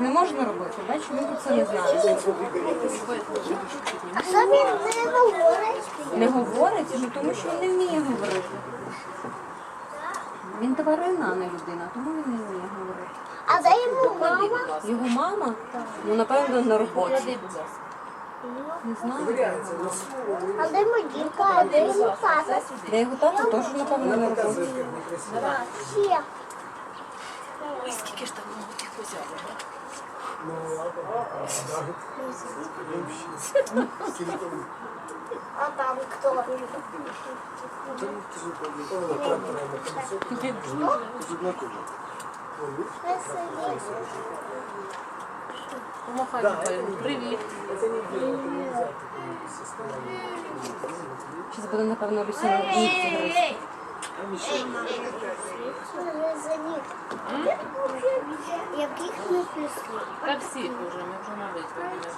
Не можна робити, бачиш, він про це не знає. А що він не говорить? Не говорить, ну тому що він не вміє говорити. Він тварина, а не людина, тому він не вміє говорити. А де йому мама? Його мама, ну напевно, на роботі. Не знаю. А де Мадірка? А де йому тата? Де його тато теж, напевно, на роботі. Ще. А там хто? Помахай Михайлу. Привіт. Зараз буде, напевно, Люсіна нігті гризти. Яких не пішли? Та всіх уже, ми вже на виході.